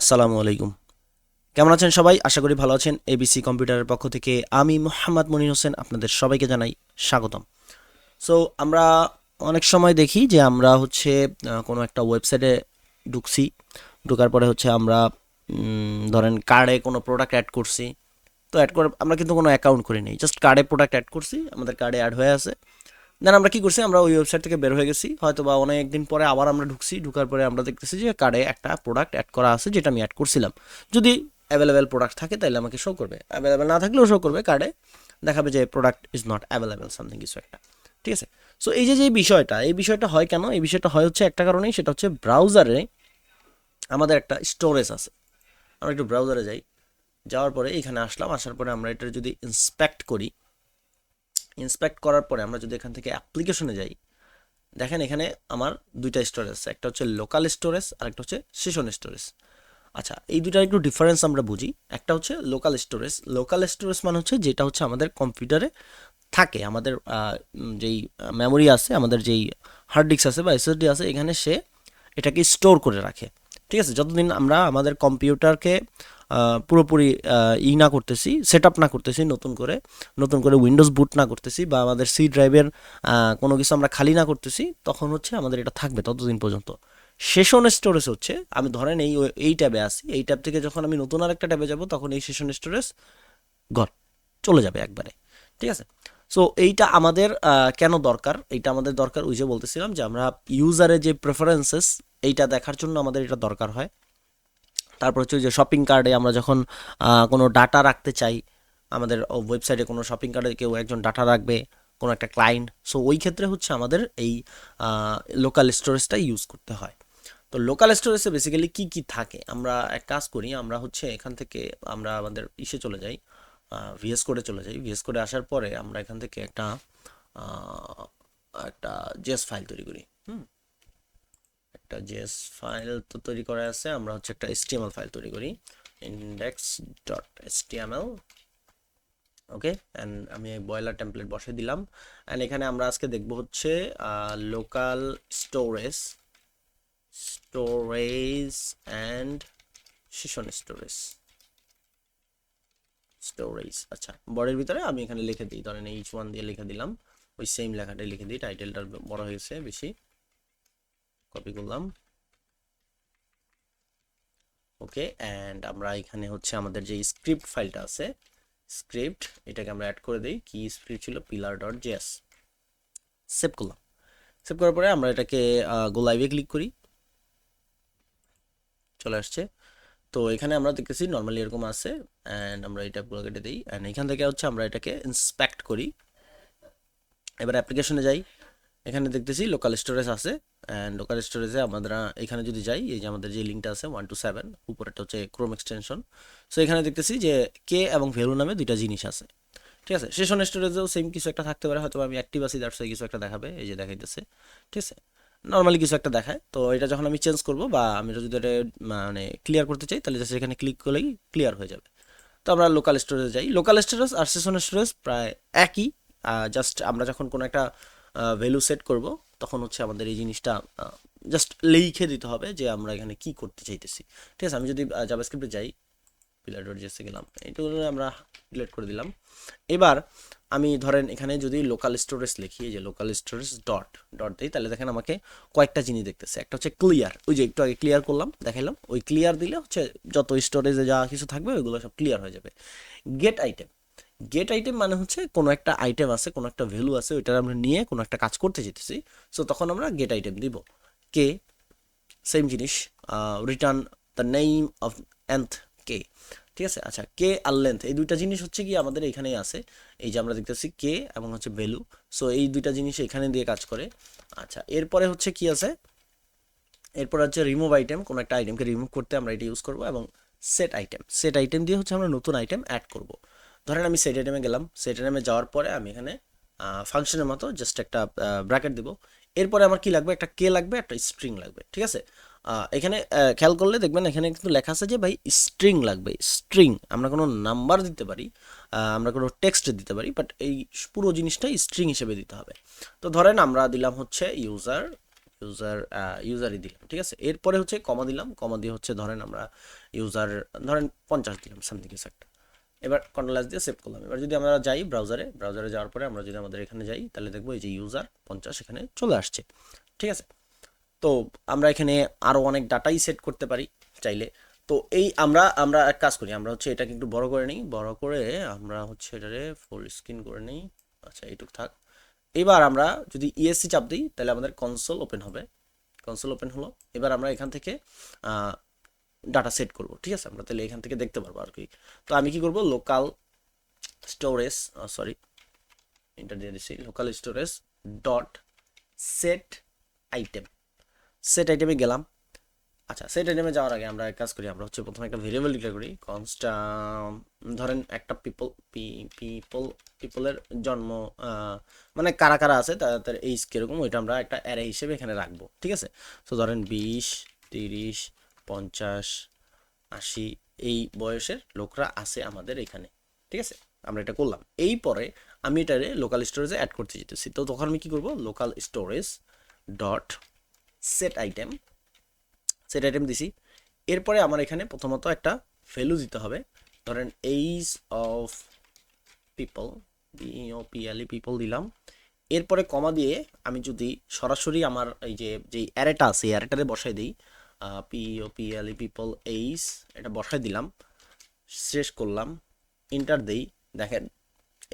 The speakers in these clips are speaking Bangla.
আসসালামু আলাইকুম। কেমন আছেন সবাই? আশা করি ভালো আছেন। এবিসি কম্পিউটারের পক্ষ থেকে আমি মোহাম্মদ মনির হোসেন আপনাদের সবাইকে জানাই স্বাগতম। সো আমরা অনেক সময় দেখি যে আমরা হচ্ছে কোনো একটা ওয়েবসাইটে ঢুকছি। ঢোকার পরে হচ্ছে আমরা ধরেন কার্ডে কোনো প্রোডাক্ট অ্যাড করছি। তো অ্যাড করে আমরা কিন্তু কোনো অ্যাকাউন্ট করি নাই। জাস্ট কার্ডে প্রোডাক্ট অ্যাড করছি। আমাদের কার্ডে অ্যাড হয়ে আছে। দেন আমরা কী করছি? আমরা ওই ওয়েবসাইট থেকে বের হয়ে গেছি। হয়তো বা অনেক দিন পরে আবার আমরা ঢুকছি। ঢুকার পরে আমরা দেখতেছি যে কার্ডে একটা প্রোডাক্ট অ্যাড করা আছে যেটা আমি অ্যাড করছিলাম। যদি অ্যাভেলেবেল প্রোডাক্ট থাকে তাহলে আমাকে শো করবে। অ্যাভেলেবেল না থাকলেও শো করবে কার্ডে দেখাবে যে product is not available something কিছু একটা। ঠিক আছে? সো এই যে যে বিষয়টা, এই বিষয়টা হয় কেন? এই বিষয়টা হয় হচ্ছে একটা কারণেই, সেটা হচ্ছে ব্রাউজারে আমাদের একটা স্টোরেজ আছে। আমরা একটু ব্রাউজারে যাই। যাওয়ার পরে এখানে আসলাম। আসার পরে আমরা এটা যদি ইন্সপেক্ট করি ইন্সপেক্ট করার পরে আমরা যদি এখান থেকে অ্যাপ্লিকেশনে যাই, দেখেন এখানে আমার দুইটা স্টোরেজ একটা হচ্ছে লোকাল স্টোরেজ আর একটা হচ্ছে সেশন স্টোরেজ আচ্ছা এই দুটার একটু ডিফারেন্স আমরা বুঝি। একটা হচ্ছে লোকাল স্টোরেজ লোকাল স্টোরেজ মানে হচ্ছে যেটা হচ্ছে আমাদের কম্পিউটারে থাকে, আমাদের যেই মেমোরি আছে, আমাদের যেই হার্ড ডিস্ক আছে বা এসএসডি আছে, এখানে সে এটাকে স্টোর করে রাখে। ঠিক আছে, যতদিন আমরা আমাদের কম্পিউটারকে পুরোপুরি ই না করতেছি সেট না করতেছি, নতুন করে নতুন করে উইন্ডোজ বুট না করতেছি বা আমাদের সি ড্রাইভের কোনো কিছু আমরা খালি না করতেছি, তখন হচ্ছে আমাদের এটা থাকবে ততদিন পর্যন্ত। সেশন স্টোরেজ হচ্ছে, আমি ধরেন এই এই ট্যাবে আসি এই ট্যাব থেকে যখন আমি নতুন আরেকটা ট্যাবে যাব, তখন এই সেশন স্টোরেজ গর চলে যাবে একবারে, ঠিক আছে? সো এইটা আমাদের কেন দরকার? এইটা আমাদের দরকার ওই যে বলতেছিলাম যে আমরা ইউজারের যে প্রেফারেন্সেস এইটা দেখার জন্য আমাদের এটা দরকার হয়। তারপর হচ্ছে যে শপিং কার্ডে আমরা যখন কোনো ডাটা রাখতে চাই, আমাদের ওয়েবসাইটে কোনো শপিং কার্ডে কেউ একজন ডাটা রাখবে, কোনো একটা ক্লায়েন্ট সো ওই ক্ষেত্রে হচ্ছে আমাদের এই লোকাল স্টোরেজটা ইউজ করতে হয়। তো লোকাল স্টোরেজে বেসিক্যালি কি কি থাকে? আমরা এক কাজ করি, আমরা হচ্ছে এখান থেকে আমরা আমাদের ইসে চলে যাই ভিএস কোডে চলে যাই। ভিএস কোডে আসার পরে আমরা এখান থেকে একটা একটা জেস ফাইল তৈরি করি। হুম? একটা জেএস ফাইল তো তৈরি করা আছে, আমরা হচ্ছে একটা এসটিএমএল ফাইল তৈরি করি index dot HTML okay and আমি বয়লার টেমপ্লেট বসে দিলাম অ্যান্ড এখানে আমরা আজকে দেখব হচ্ছে local storage storage and session storage storage আচ্ছা বডির ভিতরে আমি এখানে লিখে দিই, ধরেন এইচ ওয়ান দিয়ে লিখে দিলাম, ওই সেম লেখাটাই লিখে দিই টাইটেলটা বড় হয়েছে বেশি। কপি করলাম। ওকে অ্যান্ড আমরা এখানে হচ্ছে আমাদের যে স্ক্রিপ্ট ফাইলটা আছে স্ক্রিপ্ট এটাকে আমরা অ্যাড করে দিই। কি স্ক্রিপ্ট ছিল? পিলার ডট জেস সেভ করলাম। সেভ করার পরে আমরা এটাকে গো লাইভে ক্লিক করি। চলে আসছে। তো এখানে আমরা দেখতেছি নর্মালি এরকম আছে অ্যান্ড আমরা এটা পুরো কেটে দিই। অ্যান্ড এখান থেকে হচ্ছে আমরা এটাকে ইন্সপেক্ট করি। এবার অ্যাপ্লিকেশনে যাই। এখানে দেখতেছি লোকাল স্টোরেজ আছে অ্যান্ড লোকাল স্টোরেজে আমরা এখানে যদি যাই, এই যে আমাদের যে লিঙ্কটা আছে ওয়ান টু সেভেন উপরেটা হচ্ছে ক্রোম এক্সটেনশন সো এখানে দেখতেছি যে কে এবং ভ্যালু নামে দুইটা জিনিস আছে। ঠিক আছে? সেশন স্টোরেজেও সেম কিছু একটা থাকতে পারে হয়তো আমি অ্যাক্টিভ আছি দ্যাটস কিছু একটা দেখাবে, এই যে দেখাইতেছে। ঠিক আছে? নর্মালি কিছু একটা দেখায়। তো এটা যখন আমি চেঞ্জ করব বা আমি যদি এটা মানে ক্লিয়ার করতে চাই, তাহলে জাস্ট এখানে ক্লিক করলেই ক্লিয়ার হয়ে যাবে। তো আমরা লোকাল স্টোরেজে যাই। লোকাল স্টোরেজ আর সেশন স্টোরেজ প্রায় একই। জাস্ট আমরা যখন কোনো একটা ভ্যালু সেট করব, তখন হচ্ছে আমাদের এই জিনিসটা জাস্ট লিখে দিতে হবে যে আমরা এখানে কি করতে চাইতেছি। ঠিক আছে? আমি যদি জাভাস্ক্রিপ্টে যাই পিলার ডট জেসে গেলাম এইটুকু আমরা ডিলিট করে দিলাম। এবার আমি ধরেন এখানে যদি লোকাল স্টোরেজ লিখি যে লোকাল স্টোরেজ ডট ডট দিই, তাহলে দেখেন আমাকে কয়েকটা জিনিস দেখতেছে। একটা হচ্ছে ক্লিয়ার ওই যে একটু আগে ক্লিয়ার করলাম, দেখাইলাম, ওই ক্লিয়ার দিলে হচ্ছে যত স্টোরেজে যা কিছু থাকবে, ওইগুলো সব ক্লিয়ার হয়ে যাবে। গেট আইটেম গেট আইটেম মানে হচ্ছে কোনো একটা আইটেম আছে, কোনো একটা ভ্যালু আছে, ওইটার আমরা নিয়ে কোনো একটা কাজ করতে যেতেছি। সো তখন আমরা গেট আইটেম দিব। কে সেম জিনিস return the name of nth key ঠিক আছে? আচ্ছা কে আর লেন্থ এই দুইটা জিনিস হচ্ছে কি আমাদের এখানেই আছে। এই যে আমরা দেখতেছি কে এবং হচ্ছে ভ্যালু সো এই দুইটা জিনিস এখানে দিয়ে কাজ করে। আচ্ছা এরপরে হচ্ছে কি আছে? এরপর হচ্ছে রিমুভ আইটেম কোনো একটা আইটেমকে রিমুভ করতে আমরা এটা ইউজ করব এবং সেট আইটেম সেট আইটেম দিয়ে হচ্ছে আমরা নতুন আইটেম অ্যাড করব। ধরেন আমি সেট আইটেমে গেলাম সেট আইটেমে যাওয়ার পরে আমি এখানে ফাংশনের মতো জাস্ট একটা ব্র্যাকেট দেবো। এরপরে আমার কি লাগবে? একটা কে লাগবে, একটা স্ট্রিং লাগবে, ঠিক আছে? এখানে খেয়াল করলে দেখবেন এখানে কিন্তু লেখা আছে যে ভাই স্ট্রিং লাগবে স্ট্রিং আমরা কোনো নাম্বার দিতে পারি আমরা কোনো টেক্সট দিতে পারি বাট এই পুরো জিনিসটাই স্ট্রিং হিসেবে দিতে হবে। তো ধরেন আমরা দিলাম হচ্ছে ইউজার ইউজার ইউজারই দিলাম, ঠিক আছে? এরপরে হচ্ছে কমা দিলাম কমা দিয়ে হচ্ছে ধরেন আমরা ইউজার ধরেন পঞ্চাশ দিলাম সামথিং কিছু একটা এবার কন্ট্রোল এস দিয়ে সেভ করলাম। এবার যদি আমরা যাই ব্রাউজারে ব্রাউজারে যাওয়ার পরে আমরা যদি আমাদের এখানে যাই, তাহলে দেখব এই যে ইউজার পঞ্চাশ এখানে চলে আসছে। ঠিক আছে? তো আমরা এখানে আরও অনেক ডাটাই সেট করতে পারি চাইলে। তো এই আমরা আমরা এক কাজ করি, আমরা হচ্ছে এটাকে একটু বড় করে নিই, বড় করে আমরা হচ্ছে এটারে ফুল স্ক্রিন করে নিই। আচ্ছা এইটুক থাক। এবার আমরা যদি ইএসসি চাপ দিই, তাহলে আমাদের কনসোল ওপেন হবে। কনসোল ওপেন হলো। এবার আমরা এখান থেকে ডাটা সেট করব, ঠিক আছে? আমরা তাহলে এখান থেকে দেখতে পারব আর কি। তো আমি কি করব? লোকাল স্টোরেজ সরি ইন্টার দিয়ে local storage dot set item set আইটেমে গেলাম। আচ্ছা সেট আইটেমে যাওয়ার আগে আমরা কাজ করি, আমরা হচ্ছে প্রথমে একটা ভেরিয়েবল ডিক্লেয়ার করি। কনস্ট ধরেন একটা পিপল পিপল পিপলের জন্ম মানে কারা কারা আছে তাদের এইজ কীরকম, ওইটা আমরা একটা অ্যারে হিসেবে এখানে রাখব, ঠিক আছে? তো ধরেন বিশ, তিরিশ পঞ্চাশ, আশি, এই বয়সের লোকরা আছে আমাদের এখানে, ঠিক আছে? আমরা এটা করলাম। এই পরে আমি এটারে লোকাল স্টোরেজে অ্যাড করতে যেতেছি। তো তখন আমি কি করব? Local storage dot set item set item দিছি। এরপরে আমার এখানে প্রথমত একটা ভ্যালু দিতে হবে। ধরেন age of people P L দিলাম। এরপরে কমা দিয়ে আমি যদি সরাসরি আমার এই যে, যেই অ্যারেটা আছে অ্যারেটারে বসাই দিই পিও পিএলই পিপল এইজ এটা বসাই দিলাম, শেষ করলাম ইন্টার দেই, দেখেন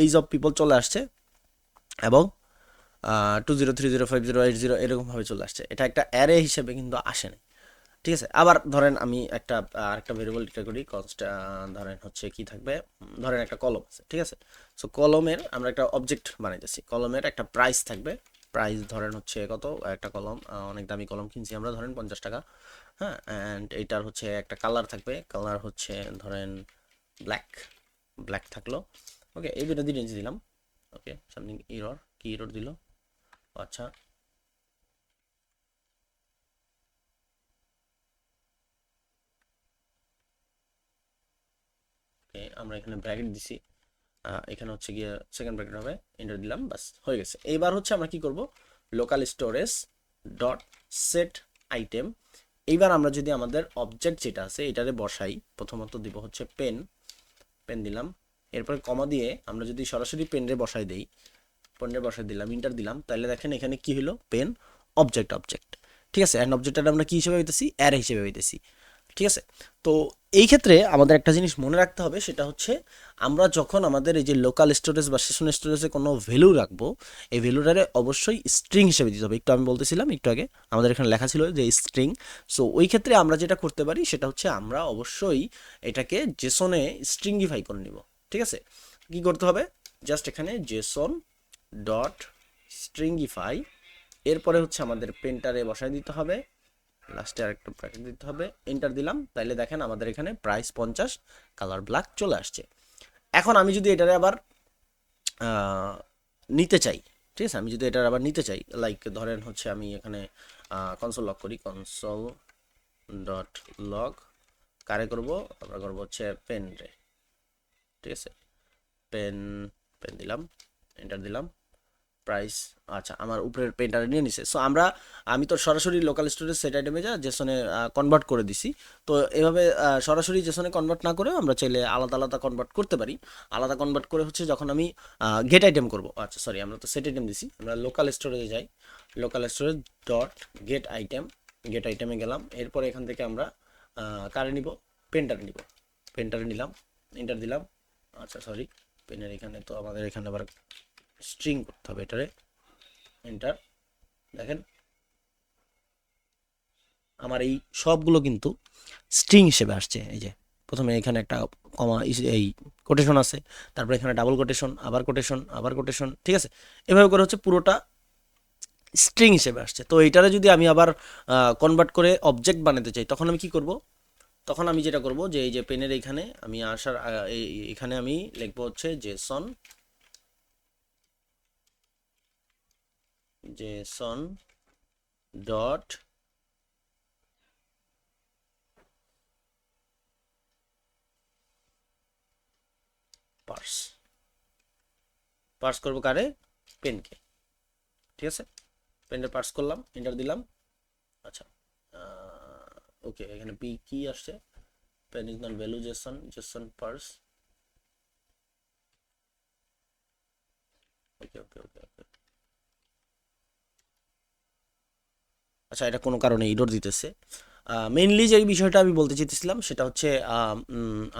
এইজ অফ পিপল চলে আসছে, এবং two zero three zero five zero eight zero এরকমভাবে চলে আসছে। এটা একটা অ্যারে হিসেবে কিন্তু আসে নাই। ঠিক আছে, আবার ধরেন আমি একটা, আরেকটা ভেরিয়েবল ডিক্লেয়ার করি কনস্ট ধরেন হচ্ছে কি থাকবে ধরেন একটা কলম আছে, ঠিক আছে? সো কলমের আমরা একটা অবজেক্ট বানাইতেছি কলমের একটা প্রাইস থাকবে প্রাইস ধরেন হচ্ছে কত? একটা কলম অনেক দামি কলম কিনছি আমরা, ধরেন পঞ্চাশ টাকা। হ্যাঁ অ্যান্ড এইটার হচ্ছে একটা কালার থাকবে। কালার হচ্ছে, ধরেন ব্ল্যাক ব্ল্যাক থাকল। ওকে এই দুটো রেঞ্জ দিলাম। ওকে সামথিং ইরর কি ইরর দিল? আচ্ছা। আমরা এখানে ব্র্যাকেট দিছি। এখানে হচ্ছে গিয়ে সেকেন্ড ব্র্যাকেট হবে এন্টার দিলাম, বাস, হয়ে গেছে। এইবার হচ্ছে আমরা কি করব? Local storage dot set item এইবার আমরা যদি আমাদের অবজেক্ট যেটা আছে, এটারে বসাই, প্রথমত দিব হচ্ছে পেন পেন দিলাম। এরপরে কমা দিয়ে আমরা যদি সরাসরি পেনরে বসাই দেই পেনরে বসাই দিলাম ইন্টার দিলাম, তাহলে দেখেন এখানে কি হলো? পেন অবজেক্ট অবজেক্ট ঠিক আছে? অ্যান্ড অবজেক্টটা আমরা কি হিসেবে হইতেছি অ্যারে হিসেবে হইতেছি ঠিক আছে? তো এই ক্ষেত্রে আমাদের একটা জিনিস মনে রাখতে হবে, সেটা হচ্ছে আমরা যখন আমাদের এই যে লোকাল স্টোরেজ বা সেশন স্টোরেজে কোনো ভ্যালু রাখব, এই ভ্যালুটারে অবশ্যই স্ট্রিং হিসেবে দিতে হবে। একটু আমি বলতেছিলাম, একটু আগে আমাদের এখানে লেখা ছিল যে স্ট্রিং সো ওই ক্ষেত্রে আমরা যেটা করতে পারি, সেটা হচ্ছে আমরা অবশ্যই এটাকে জেসনে স্ট্রিংগিফাই করে নিব। ঠিক আছে? কি করতে হবে? জাস্ট এখানে জেসন ডট স্ট্রিংগিফাই এরপরে হচ্ছে আমাদের পেন্টারে বসায় দিতে হবে। লাস্টে আরেকটা ব্র্যাকেট দিতে হবে। এন্টার দিলাম, তাইলে দেখেন আমাদের এখানে প্রাইস পঞ্চাশ কালার ব্ল্যাক চলে আসছে। এখন আমি যদি এটারে আবার নিতে চাই, ঠিক আছে? আমি যদি এটার আবার নিতে চাই লাইক ধরেন হচ্ছে আমি এখানে কনসোল লক করি কনসোল ডট লগ কারে করব? আমরা করব হচ্ছে পেন রে, ঠিক আছে? পেন পেন দিলাম এন্টার দিলাম। প্রাইস আচ্ছা আমার উপরের পেনটা নিয়ে নিছে। সো আমরা, আমি তো সরাসরি লোকাল স্টোরেজ সেট আইটেমে যা জেসনে কনভার্ট করে দিছি। তো, এভাবে সরাসরি জেসনে কনভার্ট না করেও আমরা চাইলে আলাদা আলাদা কনভার্ট করতে পারি। আলাদা কনভার্ট করে হচ্ছে যখন আমি গেট আইটেম করব। আচ্ছা সরি আমরা তো সেট আইটেম দিছি। আমরা লোকাল স্টোরেজে যাই। Local storage dot get item get আইটেমে গেলাম। এরপরে এখান থেকে আমরা কারে নিব? পেনটারে নিব। পেনটারে নিলাম এন্টার দিলাম। আচ্ছা সরি পেনের এখানে তো আমাদের এখানে আবার স্ট্রিং করতে হবে এটারে। এন্টার দেখেন। আমার এই সবগুলো কিন্তু স্ট্রিং হিসেবে আসছে। এই যে, প্রথমে এখানে একটা কমা এই কোটেশন আছে, তারপরে এখানে ডাবল কোটেশন আবার কোটেশন আবার কোটেশন ঠিক আছে? এভাবে করে হচ্ছে পুরোটা স্ট্রিং হিসেবে আসছে। তো এইটারে যদি আমি আবার কনভার্ট করে অবজেক্ট বানাতে চাই, তখন আমি কি করব? তখন আমি যেটা করব যে, এই যে পেনের এইখানে আমি আসার এখানে আমি লিখব হচ্ছে JSON JSON dot parse parse করব কারে? পেনকে ঠিক আছে? পেনটা পার্স করলাম এন্টার দিলাম। আচ্ছা ওকে এখানে পি কি আসছে? পেনিগনাল value JSON JSON parse okay okay okay okay আচ্ছা এটা কোনো কারণে ইডোর দিতেছে। মেইনলি যে বিষয়টা আমি বলতে চেয়েছিলাম সেটা হচ্ছে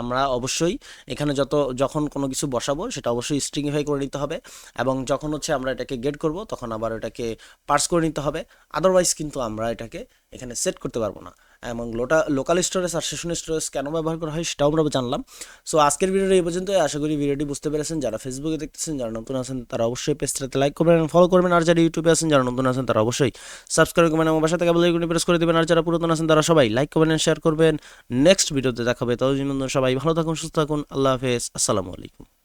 আমরা অবশ্যই এখানে যত, যখন কোনো কিছু বসাবো সেটা অবশ্যই স্ট্রিংফাই করে নিতে হবে এবং যখন হচ্ছে আমরা এটাকে গেট করব তখন আবার এটাকে পার্স করে নিতে হবে। আদারওয়াইজ কিন্তু আমরা এটাকে এখানে সেট করতে পারব না। এবং লোটা লোকাল স্টোরেজ আর সেশন স্টোরেজ কেন ব্যবহার করা হয় সেটাও আমরা জানলাম। সো আজকের ভিডিওটা এই পর্যন্ত আশা করি ভিডিওটি বুঝতে পেরেছেন। যারা ফেসবুকে দেখতেছেন, যারা নতুন আছেন, তারা অবশ্যই পেজটাতে লাইক করবেন এবং ফলো করবেন। আর যারা ইউটিউবে আছেন, যারা নতুন আছেন, তারা অবশ্যই সাবস্ক্রাইব করবেন এবং বাসা থেকে বেল আইকনটি প্রেস করে দেবেন। আর যারা পুরাতন আছেন, তারা সবাই লাইক করবেন শেয়ার করবেন। নেক্সট ভিডিওতে দেখাবে। ততদিন সবাই ভালো থাকুন, সুস্থ থাকুন। আল্লাহ হাফেজ। আসসালামু আলাইকুম।